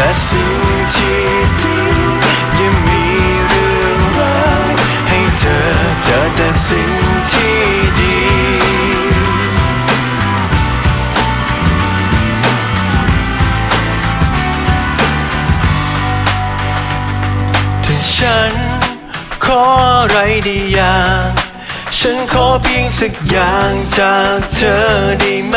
แต่สิ่งที่ดียังมีเรื่องร้ายให้เธอเจอแต่สิ่งที่ดีถ้าฉันขออะไรดีอย่างฉันขอเพียงสักอย่างจากเธอได้ไหม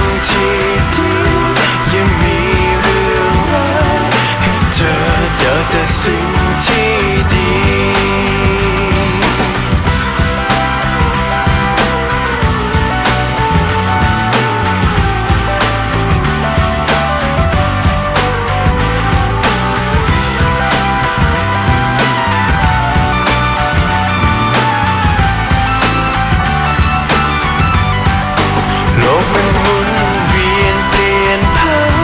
กมันหมุนเวียนเปลี่ยนพัน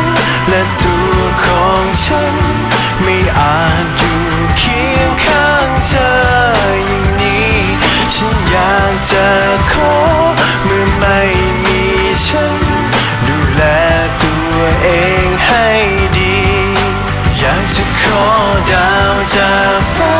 และตัวของฉัน ไม่อาจอยู่เคียงข้างเธออย่างนี้ ฉันอยากจะขอเมื่อไม่มีฉัน ดูแลตัวเองให้ดี อยากจะขอดาวจากฟ้า